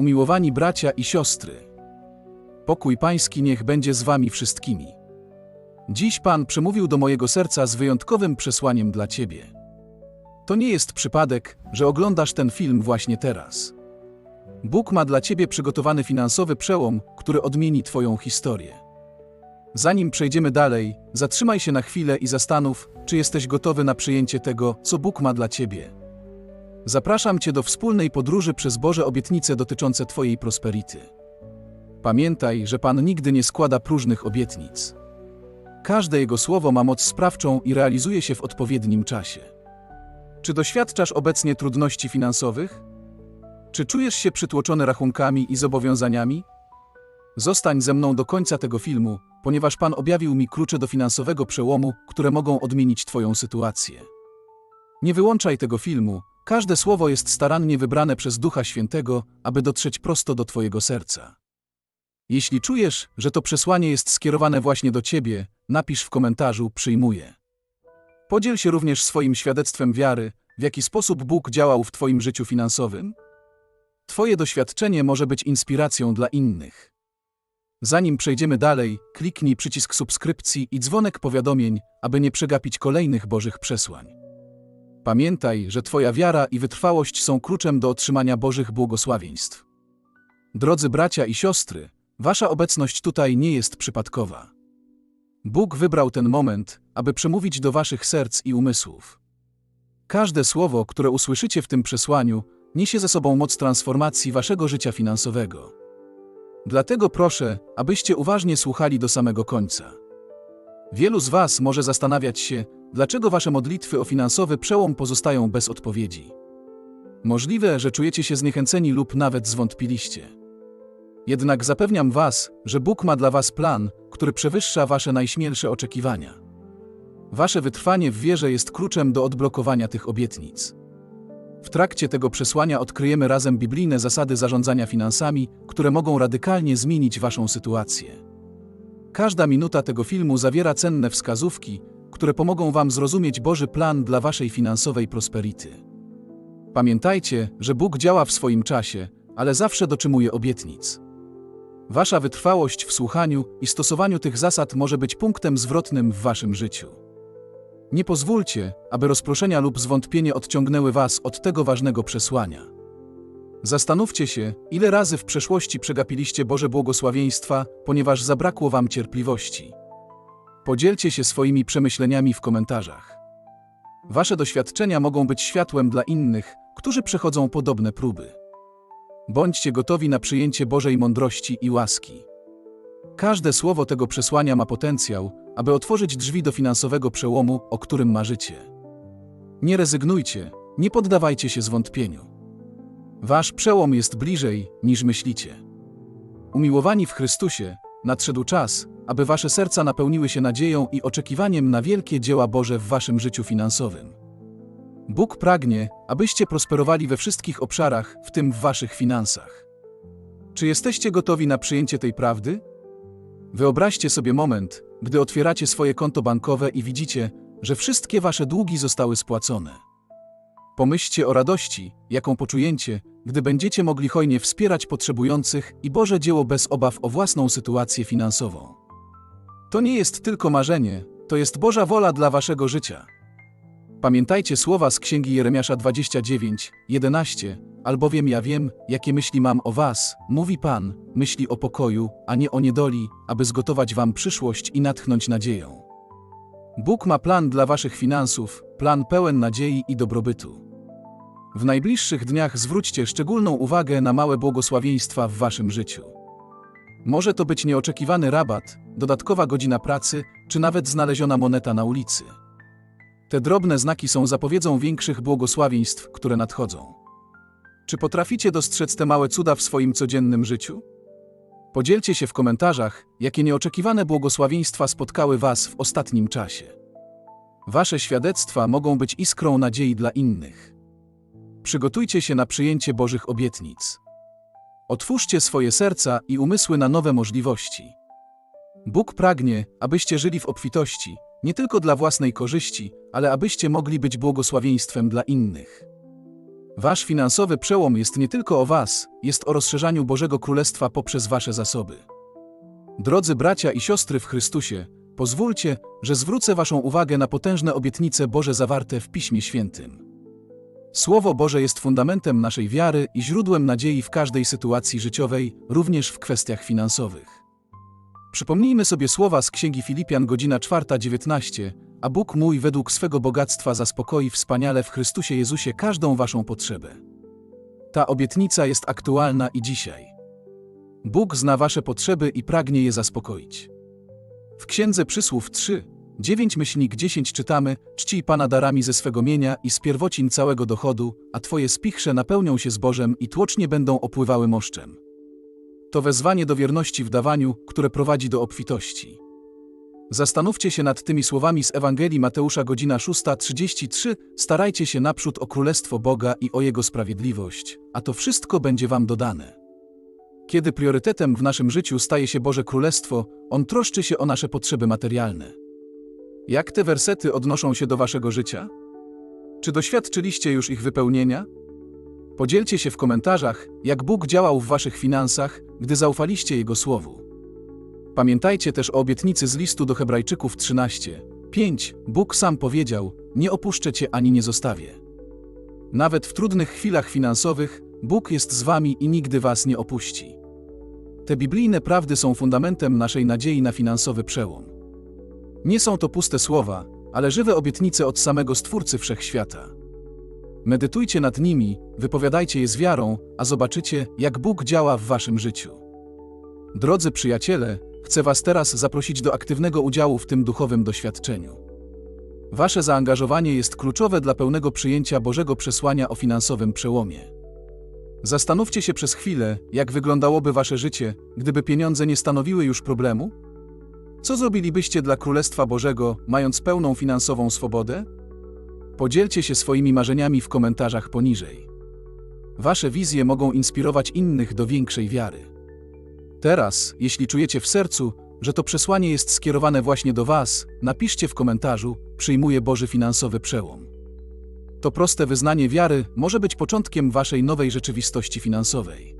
Umiłowani bracia i siostry, pokój Pański niech będzie z Wami wszystkimi. Dziś Pan przemówił do mojego serca z wyjątkowym przesłaniem dla Ciebie. To nie jest przypadek, że oglądasz ten film właśnie teraz. Bóg ma dla Ciebie przygotowany finansowy przełom, który odmieni Twoją historię. Zanim przejdziemy dalej, zatrzymaj się na chwilę i zastanów, czy jesteś gotowy na przyjęcie tego, co Bóg ma dla Ciebie. Zapraszam Cię do wspólnej podróży przez Boże obietnice dotyczące Twojej prosperity. Pamiętaj, że Pan nigdy nie składa próżnych obietnic. Każde Jego słowo ma moc sprawczą i realizuje się w odpowiednim czasie. Czy doświadczasz obecnie trudności finansowych? Czy czujesz się przytłoczony rachunkami i zobowiązaniami? Zostań ze mną do końca tego filmu, ponieważ Pan objawił mi klucze do finansowego przełomu, które mogą odmienić Twoją sytuację. Nie wyłączaj tego filmu, każde słowo jest starannie wybrane przez Ducha Świętego, aby dotrzeć prosto do Twojego serca. Jeśli czujesz, że to przesłanie jest skierowane właśnie do Ciebie, napisz w komentarzu przyjmuję. Podziel się również swoim świadectwem wiary, w jaki sposób Bóg działał w Twoim życiu finansowym. Twoje doświadczenie może być inspiracją dla innych. Zanim przejdziemy dalej, kliknij przycisk subskrypcji i dzwonek powiadomień, aby nie przegapić kolejnych Bożych przesłań. Pamiętaj, że Twoja wiara i wytrwałość są kluczem do otrzymania Bożych błogosławieństw. Drodzy bracia i siostry, Wasza obecność tutaj nie jest przypadkowa. Bóg wybrał ten moment, aby przemówić do Waszych serc i umysłów. Każde słowo, które usłyszycie w tym przesłaniu, niesie ze sobą moc transformacji Waszego życia finansowego. Dlatego proszę, abyście uważnie słuchali do samego końca. Wielu z Was może zastanawiać się, dlaczego Wasze modlitwy o finansowy przełom pozostają bez odpowiedzi. Możliwe, że czujecie się zniechęceni lub nawet zwątpiliście. Jednak zapewniam Was, że Bóg ma dla Was plan, który przewyższa Wasze najśmielsze oczekiwania. Wasze wytrwanie w wierze jest kluczem do odblokowania tych obietnic. W trakcie tego przesłania odkryjemy razem biblijne zasady zarządzania finansami, które mogą radykalnie zmienić Waszą sytuację. Każda minuta tego filmu zawiera cenne wskazówki, które pomogą Wam zrozumieć Boży plan dla Waszej finansowej prosperity. Pamiętajcie, że Bóg działa w swoim czasie, ale zawsze dotrzymuje obietnic. Wasza wytrwałość w słuchaniu i stosowaniu tych zasad może być punktem zwrotnym w Waszym życiu. Nie pozwólcie, aby rozproszenia lub zwątpienie odciągnęły Was od tego ważnego przesłania. Zastanówcie się, ile razy w przeszłości przegapiliście Boże błogosławieństwa, ponieważ zabrakło Wam cierpliwości. Podzielcie się swoimi przemyśleniami w komentarzach. Wasze doświadczenia mogą być światłem dla innych, którzy przechodzą podobne próby. Bądźcie gotowi na przyjęcie Bożej mądrości i łaski. Każde słowo tego przesłania ma potencjał, aby otworzyć drzwi do finansowego przełomu, o którym marzycie. Nie rezygnujcie, nie poddawajcie się zwątpieniu. Wasz przełom jest bliżej, niż myślicie. Umiłowani w Chrystusie, nadszedł czas, aby wasze serca napełniły się nadzieją i oczekiwaniem na wielkie dzieła Boże w waszym życiu finansowym. Bóg pragnie, abyście prosperowali we wszystkich obszarach, w tym w waszych finansach. Czy jesteście gotowi na przyjęcie tej prawdy? Wyobraźcie sobie moment, gdy otwieracie swoje konto bankowe i widzicie, że wszystkie wasze długi zostały spłacone. Pomyślcie o radości, jaką poczujecie, gdy będziecie mogli hojnie wspierać potrzebujących i Boże dzieło bez obaw o własną sytuację finansową. To nie jest tylko marzenie, to jest Boża wola dla waszego życia. Pamiętajcie słowa z księgi Jeremiasza 29, 11, albowiem ja wiem, jakie myśli mam o was, mówi Pan, myśli o pokoju, a nie o niedoli, aby zgotować wam przyszłość i natchnąć nadzieją. Bóg ma plan dla waszych finansów, plan pełen nadziei i dobrobytu. W najbliższych dniach zwróćcie szczególną uwagę na małe błogosławieństwa w waszym życiu. Może to być nieoczekiwany rabat, dodatkowa godzina pracy, czy nawet znaleziona moneta na ulicy. Te drobne znaki są zapowiedzią większych błogosławieństw, które nadchodzą. Czy potraficie dostrzec te małe cuda w swoim codziennym życiu? Podzielcie się w komentarzach, jakie nieoczekiwane błogosławieństwa spotkały Was w ostatnim czasie. Wasze świadectwa mogą być iskrą nadziei dla innych. Przygotujcie się na przyjęcie Bożych obietnic. Otwórzcie swoje serca i umysły na nowe możliwości. Bóg pragnie, abyście żyli w obfitości, nie tylko dla własnej korzyści, ale abyście mogli być błogosławieństwem dla innych. Wasz finansowy przełom jest nie tylko o Was, jest o rozszerzaniu Bożego Królestwa poprzez Wasze zasoby. Drodzy bracia i siostry w Chrystusie, pozwólcie, że zwrócę Waszą uwagę na potężne obietnice Boże zawarte w Piśmie Świętym. Słowo Boże jest fundamentem naszej wiary i źródłem nadziei w każdej sytuacji życiowej, również w kwestiach finansowych. Przypomnijmy sobie słowa z Księgi Filipian, godzina 4.19, a Bóg mój według swego bogactwa zaspokoi wspaniale w Chrystusie Jezusie każdą waszą potrzebę. Ta obietnica jest aktualna i dzisiaj. Bóg zna wasze potrzeby i pragnie je zaspokoić. W Księdze Przysłów 3, 9 myślnik 10 czytamy: Czcij Pana darami ze swego mienia i z pierwocin całego dochodu, a twoje spichrze napełnią się zbożem i tłocznie będą opływały moszczem. To wezwanie do wierności w dawaniu, które prowadzi do obfitości. Zastanówcie się nad tymi słowami z Ewangelii Mateusza godzina 6.33 Starajcie się naprzód o Królestwo Boga i o Jego sprawiedliwość, a to wszystko będzie wam dodane. Kiedy priorytetem w naszym życiu staje się Boże Królestwo, On troszczy się o nasze potrzeby materialne. Jak te wersety odnoszą się do waszego życia? Czy doświadczyliście już ich wypełnienia? Podzielcie się w komentarzach, jak Bóg działał w waszych finansach, gdy zaufaliście Jego Słowu. Pamiętajcie też o obietnicy z listu do Hebrajczyków 13. 5. Bóg sam powiedział: Nie opuszczę cię ani nie zostawię. Nawet w trudnych chwilach finansowych, Bóg jest z wami i nigdy was nie opuści. Te biblijne prawdy są fundamentem naszej nadziei na finansowy przełom. Nie są to puste słowa, ale żywe obietnice od samego Stwórcy Wszechświata. Medytujcie nad nimi, wypowiadajcie je z wiarą, a zobaczycie, jak Bóg działa w waszym życiu. Drodzy przyjaciele, chcę Was teraz zaprosić do aktywnego udziału w tym duchowym doświadczeniu. Wasze zaangażowanie jest kluczowe dla pełnego przyjęcia Bożego przesłania o finansowym przełomie. Zastanówcie się przez chwilę, jak wyglądałoby Wasze życie, gdyby pieniądze nie stanowiły już problemu? Co zrobilibyście dla Królestwa Bożego, mając pełną finansową swobodę? Podzielcie się swoimi marzeniami w komentarzach poniżej. Wasze wizje mogą inspirować innych do większej wiary. Teraz, jeśli czujecie w sercu, że to przesłanie jest skierowane właśnie do Was, napiszcie w komentarzu: Przyjmuję Boży finansowy przełom. To proste wyznanie wiary może być początkiem Waszej nowej rzeczywistości finansowej.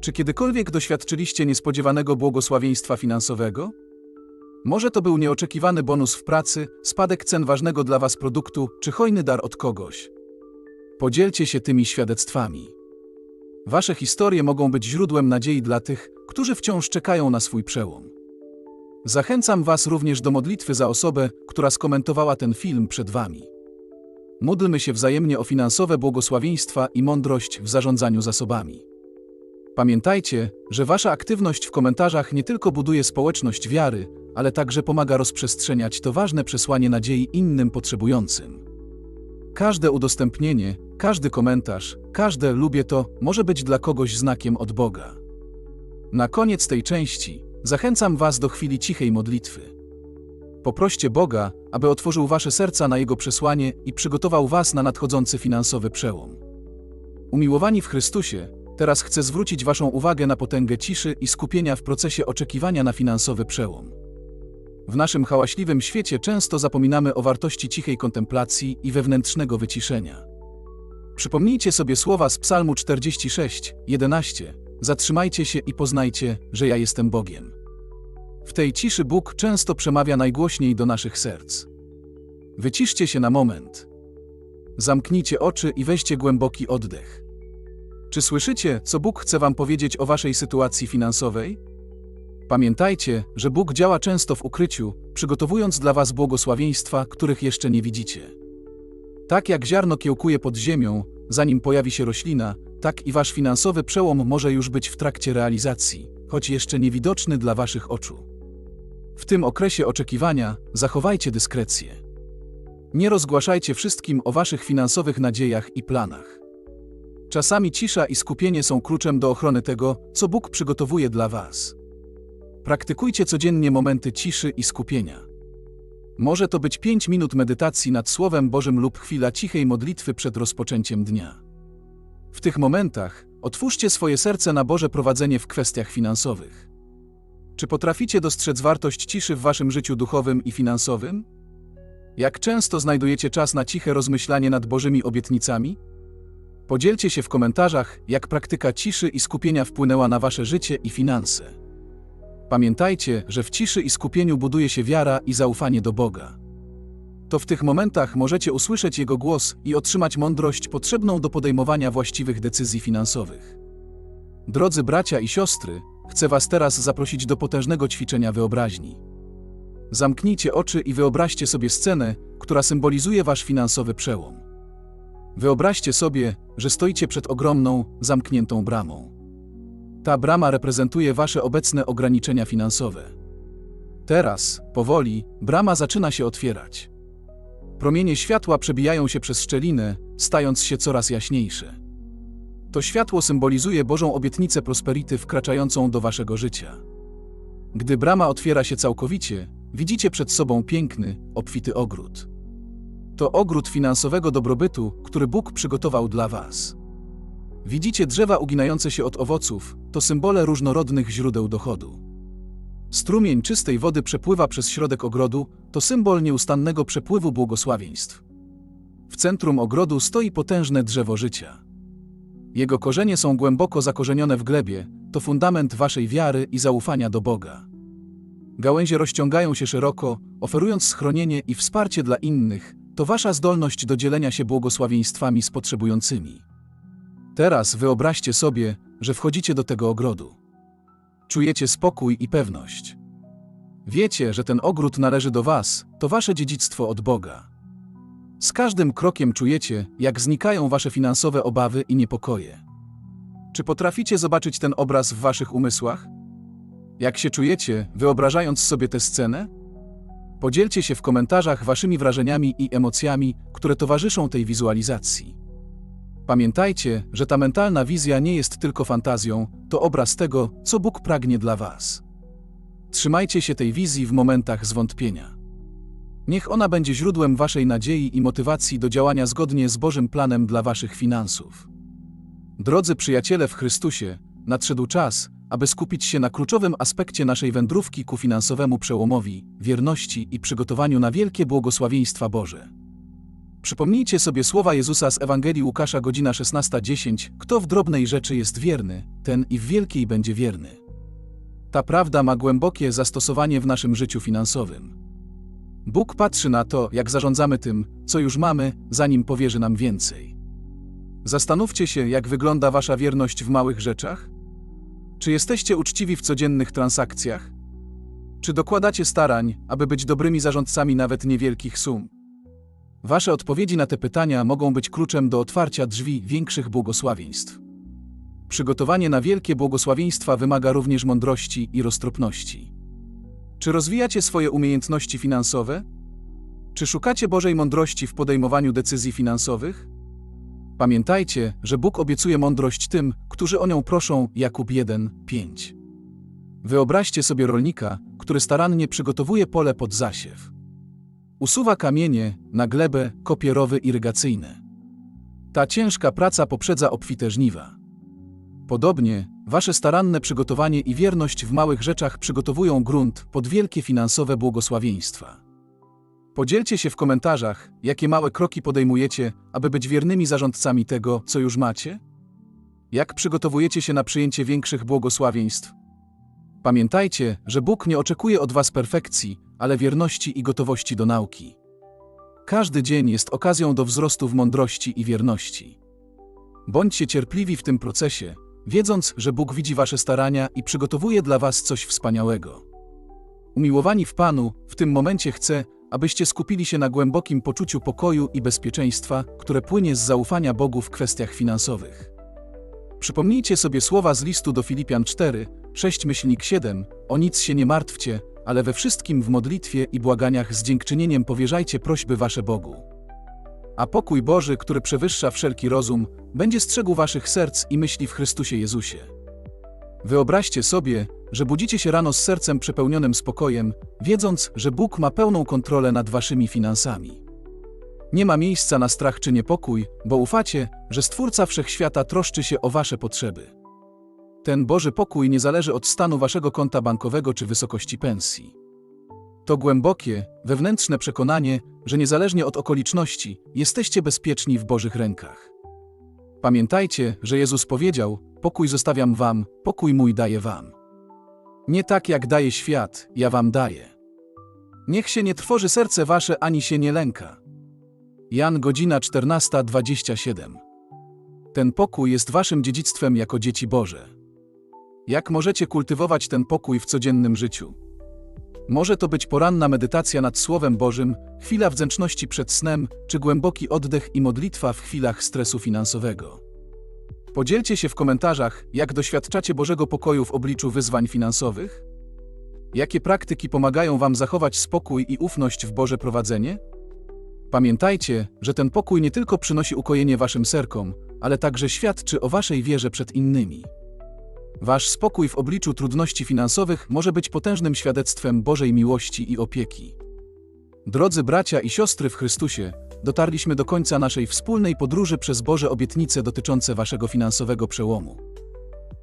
Czy kiedykolwiek doświadczyliście niespodziewanego błogosławieństwa finansowego? Może to był nieoczekiwany bonus w pracy, spadek cen ważnego dla Was produktu, czy hojny dar od kogoś. Podzielcie się tymi świadectwami. Wasze historie mogą być źródłem nadziei dla tych, którzy wciąż czekają na swój przełom. Zachęcam Was również do modlitwy za osobę, która skomentowała ten film przed Wami. Módlmy się wzajemnie o finansowe błogosławieństwa i mądrość w zarządzaniu zasobami. Pamiętajcie, że Wasza aktywność w komentarzach nie tylko buduje społeczność wiary, ale także pomaga rozprzestrzeniać to ważne przesłanie nadziei innym potrzebującym. Każde udostępnienie, każdy komentarz, każde lubię to może być dla kogoś znakiem od Boga. Na koniec tej części zachęcam Was do chwili cichej modlitwy. Poproście Boga, aby otworzył Wasze serca na Jego przesłanie i przygotował Was na nadchodzący finansowy przełom. Umiłowani w Chrystusie, teraz chcę zwrócić Waszą uwagę na potęgę ciszy i skupienia w procesie oczekiwania na finansowy przełom. W naszym hałaśliwym świecie często zapominamy o wartości cichej kontemplacji i wewnętrznego wyciszenia. Przypomnijcie sobie słowa z Psalmu 46, 11. Zatrzymajcie się i poznajcie, że ja jestem Bogiem. W tej ciszy Bóg często przemawia najgłośniej do naszych serc. Wyciszcie się na moment. Zamknijcie oczy i weźcie głęboki oddech. Czy słyszycie, co Bóg chce Wam powiedzieć o Waszej sytuacji finansowej? Pamiętajcie, że Bóg działa często w ukryciu, przygotowując dla Was błogosławieństwa, których jeszcze nie widzicie. Tak jak ziarno kiełkuje pod ziemią, zanim pojawi się roślina, tak i Wasz finansowy przełom może już być w trakcie realizacji, choć jeszcze niewidoczny dla Waszych oczu. W tym okresie oczekiwania zachowajcie dyskrecję. Nie rozgłaszajcie wszystkim o Waszych finansowych nadziejach i planach. Czasami cisza i skupienie są kluczem do ochrony tego, co Bóg przygotowuje dla Was. Praktykujcie codziennie momenty ciszy i skupienia. Może to być 5 minut medytacji nad Słowem Bożym lub chwila cichej modlitwy przed rozpoczęciem dnia. W tych momentach otwórzcie swoje serce na Boże prowadzenie w kwestiach finansowych. Czy potraficie dostrzec wartość ciszy w waszym życiu duchowym i finansowym? Jak często znajdujecie czas na ciche rozmyślanie nad Bożymi obietnicami? Podzielcie się w komentarzach, jak praktyka ciszy i skupienia wpłynęła na wasze życie i finanse. Pamiętajcie, że w ciszy i skupieniu buduje się wiara i zaufanie do Boga. To w tych momentach możecie usłyszeć Jego głos i otrzymać mądrość potrzebną do podejmowania właściwych decyzji finansowych. Drodzy bracia i siostry, chcę Was teraz zaprosić do potężnego ćwiczenia wyobraźni. Zamknijcie oczy i wyobraźcie sobie scenę, która symbolizuje Wasz finansowy przełom. Wyobraźcie sobie, że stoicie przed ogromną, zamkniętą bramą. Ta brama reprezentuje Wasze obecne ograniczenia finansowe. Teraz, powoli, brama zaczyna się otwierać. Promienie światła przebijają się przez szczelinę, stając się coraz jaśniejsze. To światło symbolizuje Bożą obietnicę prosperity wkraczającą do waszego życia. Gdy brama otwiera się całkowicie, widzicie przed sobą piękny, obfity ogród. To ogród finansowego dobrobytu, który Bóg przygotował dla was. Widzicie drzewa uginające się od owoców, to symbole różnorodnych źródeł dochodu. Strumień czystej wody przepływa przez środek ogrodu, to symbol nieustannego przepływu błogosławieństw. W centrum ogrodu stoi potężne drzewo życia. Jego korzenie są głęboko zakorzenione w glebie, to fundament waszej wiary i zaufania do Boga. Gałęzie rozciągają się szeroko, oferując schronienie i wsparcie dla innych, to wasza zdolność do dzielenia się błogosławieństwami z potrzebującymi. Teraz wyobraźcie sobie, że wchodzicie do tego ogrodu. Czujecie spokój i pewność. Wiecie, że ten ogród należy do Was, to Wasze dziedzictwo od Boga. Z każdym krokiem czujecie, jak znikają Wasze finansowe obawy i niepokoje. Czy potraficie zobaczyć ten obraz w Waszych umysłach? Jak się czujecie, wyobrażając sobie tę scenę? Podzielcie się w komentarzach Waszymi wrażeniami i emocjami, które towarzyszą tej wizualizacji. Pamiętajcie, że ta mentalna wizja nie jest tylko fantazją, to obraz tego, co Bóg pragnie dla Was. Trzymajcie się tej wizji w momentach zwątpienia. Niech ona będzie źródłem Waszej nadziei i motywacji do działania zgodnie z Bożym planem dla Waszych finansów. Drodzy przyjaciele w Chrystusie, nadszedł czas, aby skupić się na kluczowym aspekcie naszej wędrówki ku finansowemu przełomowi, wierności i przygotowaniu na wielkie błogosławieństwa Boże. Przypomnijcie sobie słowa Jezusa z Ewangelii Łukasza godzina 16:10 Kto w drobnej rzeczy jest wierny, ten i w wielkiej będzie wierny. Ta prawda ma głębokie zastosowanie w naszym życiu finansowym. Bóg patrzy na to, jak zarządzamy tym, co już mamy, zanim powierzy nam więcej. Zastanówcie się, jak wygląda wasza wierność w małych rzeczach? Czy jesteście uczciwi w codziennych transakcjach? Czy dokładacie starań, aby być dobrymi zarządcami nawet niewielkich sum? Wasze odpowiedzi na te pytania mogą być kluczem do otwarcia drzwi większych błogosławieństw. Przygotowanie na wielkie błogosławieństwa wymaga również mądrości i roztropności. Czy rozwijacie swoje umiejętności finansowe? Czy szukacie Bożej mądrości w podejmowaniu decyzji finansowych? Pamiętajcie, że Bóg obiecuje mądrość tym, którzy o nią proszą Jakub 1:5. Wyobraźcie sobie rolnika, który starannie przygotowuje pole pod zasiew. Usuwa kamienie, na glebę, kopie rowy irygacyjne. Ta ciężka praca poprzedza obfite żniwa. Podobnie, wasze staranne przygotowanie i wierność w małych rzeczach przygotowują grunt pod wielkie finansowe błogosławieństwa. Podzielcie się w komentarzach, jakie małe kroki podejmujecie, aby być wiernymi zarządcami tego, co już macie? Jak przygotowujecie się na przyjęcie większych błogosławieństw? Pamiętajcie, że Bóg nie oczekuje od Was perfekcji, ale wierności i gotowości do nauki. Każdy dzień jest okazją do wzrostu w mądrości i wierności. Bądźcie cierpliwi w tym procesie, wiedząc, że Bóg widzi Wasze starania i przygotowuje dla Was coś wspaniałego. Umiłowani w Panu, w tym momencie chcę, abyście skupili się na głębokim poczuciu pokoju i bezpieczeństwa, które płynie z zaufania Bogu w kwestiach finansowych. Przypomnijcie sobie słowa z listu do Filipian 4, 6 myślnik 7, o nic się nie martwcie, ale we wszystkim w modlitwie i błaganiach z dziękczynieniem powierzajcie prośby wasze Bogu. A pokój Boży, który przewyższa wszelki rozum, będzie strzegł waszych serc i myśli w Chrystusie Jezusie. Wyobraźcie sobie, że budzicie się rano z sercem przepełnionym spokojem, wiedząc, że Bóg ma pełną kontrolę nad waszymi finansami. Nie ma miejsca na strach czy niepokój, bo ufacie, że Stwórca Wszechświata troszczy się o wasze potrzeby. Ten Boży pokój nie zależy od stanu waszego konta bankowego czy wysokości pensji. To głębokie, wewnętrzne przekonanie, że niezależnie od okoliczności, jesteście bezpieczni w Bożych rękach. Pamiętajcie, że Jezus powiedział: Pokój zostawiam wam, pokój mój daję wam. Nie tak jak daje świat, ja wam daję. Niech się nie trwoży serce wasze ani się nie lęka. Jan godzina 14:27. Ten pokój jest waszym dziedzictwem jako dzieci Boże. Jak możecie kultywować ten pokój w codziennym życiu? Może to być poranna medytacja nad Słowem Bożym, chwila wdzięczności przed snem, czy głęboki oddech i modlitwa w chwilach stresu finansowego. Podzielcie się w komentarzach, jak doświadczacie Bożego pokoju w obliczu wyzwań finansowych? Jakie praktyki pomagają Wam zachować spokój i ufność w Boże prowadzenie? Pamiętajcie, że ten pokój nie tylko przynosi ukojenie Waszym serkom, ale także świadczy o Waszej wierze przed innymi. Wasz spokój w obliczu trudności finansowych może być potężnym świadectwem Bożej miłości i opieki. Drodzy bracia i siostry w Chrystusie, dotarliśmy do końca naszej wspólnej podróży przez Boże obietnice dotyczące Waszego finansowego przełomu.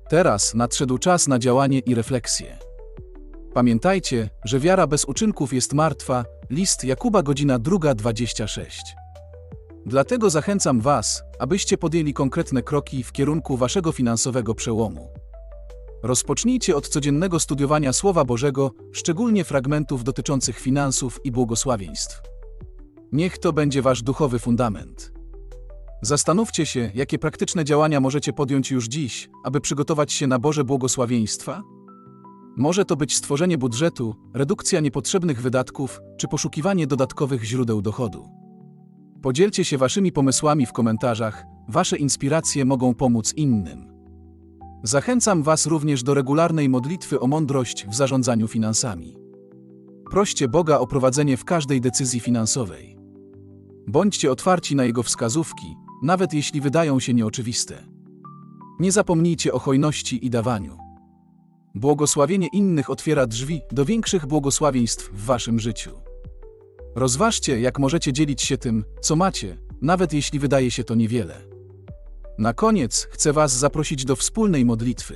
Teraz nadszedł czas na działanie i refleksję. Pamiętajcie, że wiara bez uczynków jest martwa, list Jakuba godzina 2.26. Dlatego zachęcam Was, abyście podjęli konkretne kroki w kierunku Waszego finansowego przełomu. Rozpocznijcie od codziennego studiowania Słowa Bożego, szczególnie fragmentów dotyczących finansów i błogosławieństw. Niech to będzie Wasz duchowy fundament. Zastanówcie się, jakie praktyczne działania możecie podjąć już dziś, aby przygotować się na Boże błogosławieństwa? Może to być stworzenie budżetu, redukcja niepotrzebnych wydatków czy poszukiwanie dodatkowych źródeł dochodu. Podzielcie się Waszymi pomysłami w komentarzach, Wasze inspiracje mogą pomóc innym. Zachęcam Was również do regularnej modlitwy o mądrość w zarządzaniu finansami. Proście Boga o prowadzenie w każdej decyzji finansowej. Bądźcie otwarci na Jego wskazówki, nawet jeśli wydają się nieoczywiste. Nie zapomnijcie o hojności i dawaniu. Błogosławienie innych otwiera drzwi do większych błogosławieństw w Waszym życiu. Rozważcie, jak możecie dzielić się tym, co macie, nawet jeśli wydaje się to niewiele. Na koniec chcę Was zaprosić do wspólnej modlitwy.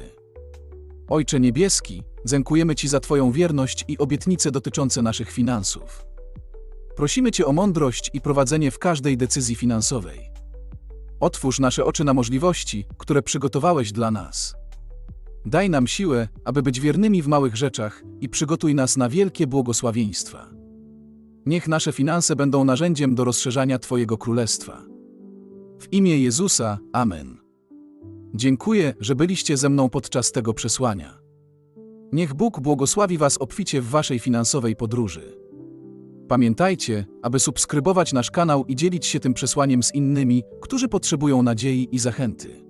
Ojcze Niebieski, dziękujemy Ci za Twoją wierność i obietnice dotyczące naszych finansów. Prosimy Cię o mądrość i prowadzenie w każdej decyzji finansowej. Otwórz nasze oczy na możliwości, które przygotowałeś dla nas. Daj nam siłę, aby być wiernymi w małych rzeczach i przygotuj nas na wielkie błogosławieństwa. Niech nasze finanse będą narzędziem do rozszerzania Twojego królestwa. W imię Jezusa, Amen. Dziękuję, że byliście ze mną podczas tego przesłania. Niech Bóg błogosławi Was obficie w Waszej finansowej podróży. Pamiętajcie, aby subskrybować nasz kanał i dzielić się tym przesłaniem z innymi, którzy potrzebują nadziei i zachęty.